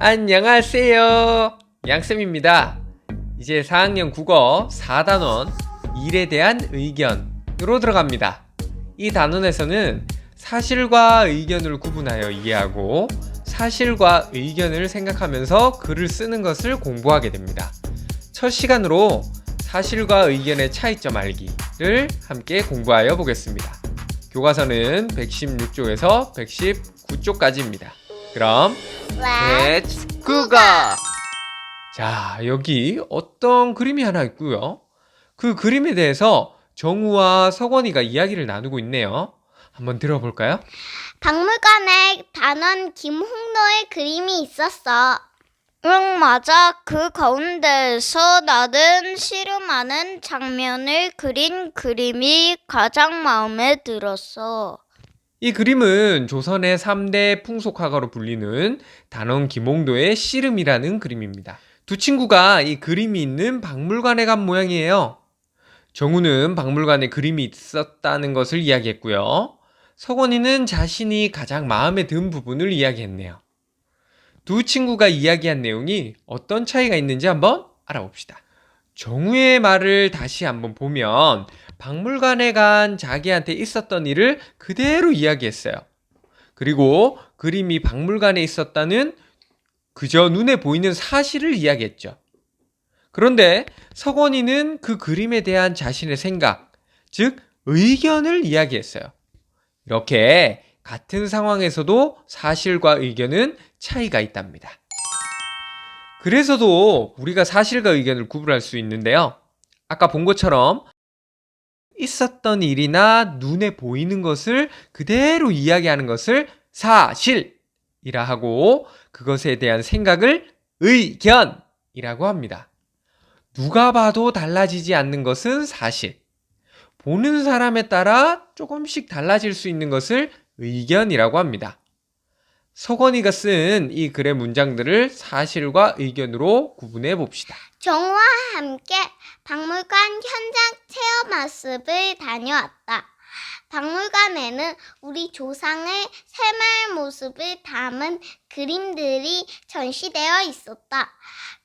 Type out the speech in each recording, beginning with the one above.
안녕하세요. 양쌤입니다. 이제 4학년 국어 4단원 일에 대한 의견으로 들어갑니다. 이 단원에서는 사실과 의견을 구분하여 이해하고 사실과 의견을 생각하면서 글을 쓰는 것을 공부하게 됩니다. 첫 시간으로 사실과 의견의 차이점 알기를 함께 공부하여 보겠습니다. 교과서는 116쪽에서 119쪽까지입니다. 그럼 렛츠 국어! 자, 여기 어떤 그림이 하나 있고요. 그 그림에 대해서 정우와 석원이가 이야기를 나누고 있네요. 한번 들어볼까요? 박물관에 단원 김홍로의 그림이 있었어. 응, 맞아. 그 가운데에서 나는 씨름하는 장면을 그린 그림이 가장 마음에 들었어. 이 그림은 조선의 3대 풍속화가로 불리는 단원 김홍도의 씨름이라는 그림입니다. 두 친구가 이 그림이 있는 박물관에 간 모양이에요. 정우는 박물관에 그림이 있었다는 것을 이야기했고요. 석원이는 자신이 가장 마음에 든 부분을 이야기했네요. 두 친구가 이야기한 내용이 어떤 차이가 있는지 한번 알아봅시다. 정우의 말을 다시 한번 보면 박물관에 간 자기한테 있었던 일을 그대로 이야기했어요. 그리고 그림이 박물관에 있었다는 그저 눈에 보이는 사실을 이야기했죠. 그런데 석원이는 그 그림에 대한 자신의 생각, 즉 의견을 이야기했어요. 이렇게 같은 상황에서도 사실과 의견은 차이가 있답니다. 그래서도 우리가 사실과 의견을 구분할 수 있는데요. 아까 본 것처럼 있었던 일이나 눈에 보이는 것을 그대로 이야기하는 것을 사실이라 하고 그것에 대한 생각을 의견이라고 합니다. 누가 봐도 달라지지 않는 것은 사실. 보는 사람에 따라 조금씩 달라질 수 있는 것을 의견이라고 합니다. 석원이가 쓴 이 글의 문장들을 사실과 의견으로 구분해 봅시다. 정우와 함께 박물관 현장 체험 학습을 다녀왔다. 박물관에는 우리 조상의 새마을 모습을 담은 그림들이 전시되어 있었다.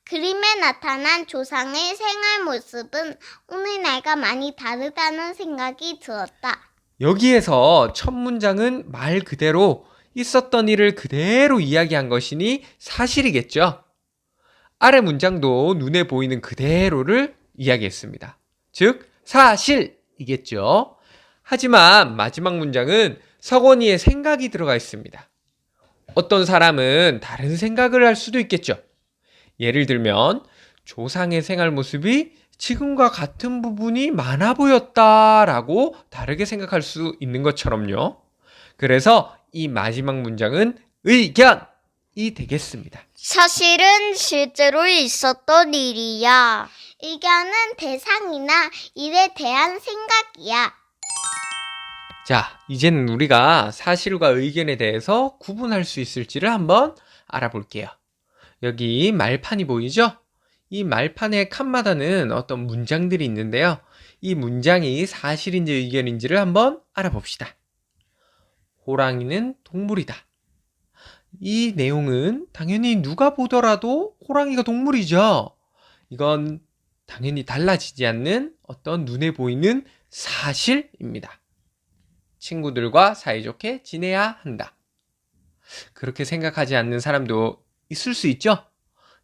그림에 나타난 조상의 생활 모습은 오늘날과 많이 다르다는 생각이 들었다. 여기에서 첫 문장은 말 그대로 있었던 일을 그대로 이야기한 것이니 사실이겠죠. 아래 문장도 눈에 보이는 그대로를 이야기했습니다. 즉, 사실이겠죠. 하지만 마지막 문장은 석원이의 생각이 들어가 있습니다. 어떤 사람은 다른 생각을 할 수도 있겠죠. 예를 들면, 조상의 생활 모습이 지금과 같은 부분이 많아 보였다라고 다르게 생각할 수 있는 것처럼요. 그래서 이 마지막 문장은 의견이 되겠습니다. 사실은 실제로 있었던 일이야. 의견은 대상이나 일에 대한 생각이야. 자, 이제는 우리가 사실과 의견에 대해서 구분할 수 있을지를 한번 알아볼게요. 여기 말판이 보이죠? 이 말판의 칸마다는 어떤 문장들이 있는데요. 이 문장이 사실인지 의견인지를 한번 알아봅시다. 호랑이는 동물이다. 이 내용은 당연히 누가 보더라도 호랑이가 동물이죠. 이건 당연히 달라지지 않는 어떤 눈에 보이는 사실입니다. 친구들과 사이좋게 지내야 한다. 그렇게 생각하지 않는 사람도 있을 수 있죠?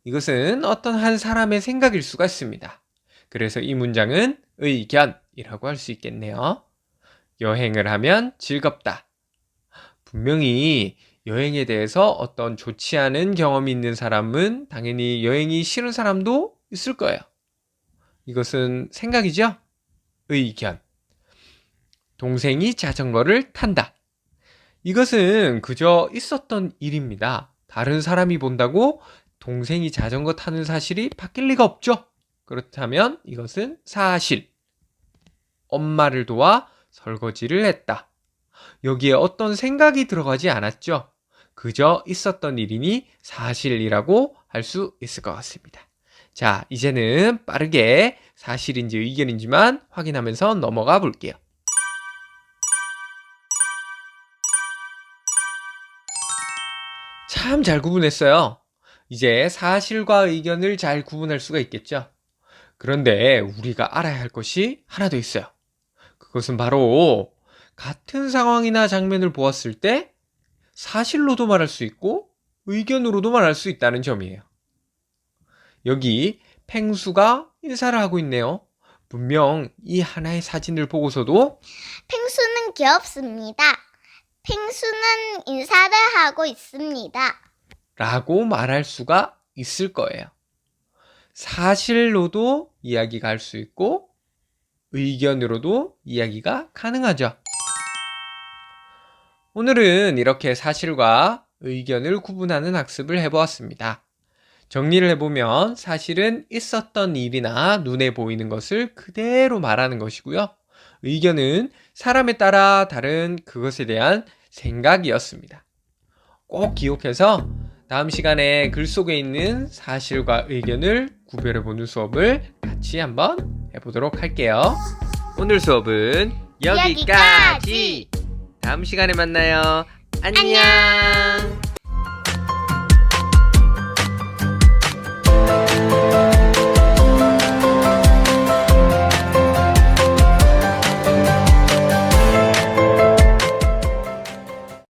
이것은 어떤 한 사람의 생각일 수가 있습니다. 그래서 이 문장은 의견이라고 할 수 있겠네요. 여행을 하면 즐겁다. 분명히 여행에 대해서 어떤 좋지 않은 경험이 있는 사람은 당연히 여행이 싫은 사람도 있을 거예요. 이것은 생각이죠? 의견. 동생이 자전거를 탄다. 이것은 그저 있었던 일입니다. 다른 사람이 본다고 동생이 자전거 타는 사실이 바뀔 리가 없죠. 그렇다면 이것은 사실. 엄마를 도와 설거지를 했다. 여기에 어떤 생각이 들어가지 않았죠. 그저 있었던 일이니 사실이라고 할 수 있을 것 같습니다. 자, 이제는 빠르게 사실인지 의견인지만 확인하면서 넘어가 볼게요. 참 잘 구분했어요. 이제 사실과 의견을 잘 구분할 수가 있겠죠. 그런데 우리가 알아야 할 것이 하나 더 있어요. 그것은 바로 같은 상황이나 장면을 보았을 때 사실로도 말할 수 있고 의견으로도 말할 수 있다는 점이에요. 여기 펭수가 인사를 하고 있네요. 분명 이 하나의 사진을 보고서도 펭수는 귀엽습니다. 펭수는 인사를 하고 있습니다. 라고 말할 수가 있을 거예요. 사실로도 이야기가 할 수 있고 의견으로도 이야기가 가능하죠. 오늘은 이렇게 사실과 의견을 구분하는 학습을 해보았습니다. 정리를 해보면 사실은 있었던 일이나 눈에 보이는 것을 그대로 말하는 것이고요. 의견은 사람에 따라 다른 그것에 대한 생각이었습니다. 꼭 기억해서 다음 시간에 글 속에 있는 사실과 의견을 구별해 보는 수업을 같이 한번 해보도록 할게요. 오늘 수업은 여기까지. 여기까지. 다음 시간에 만나요. 안녕. 안녕.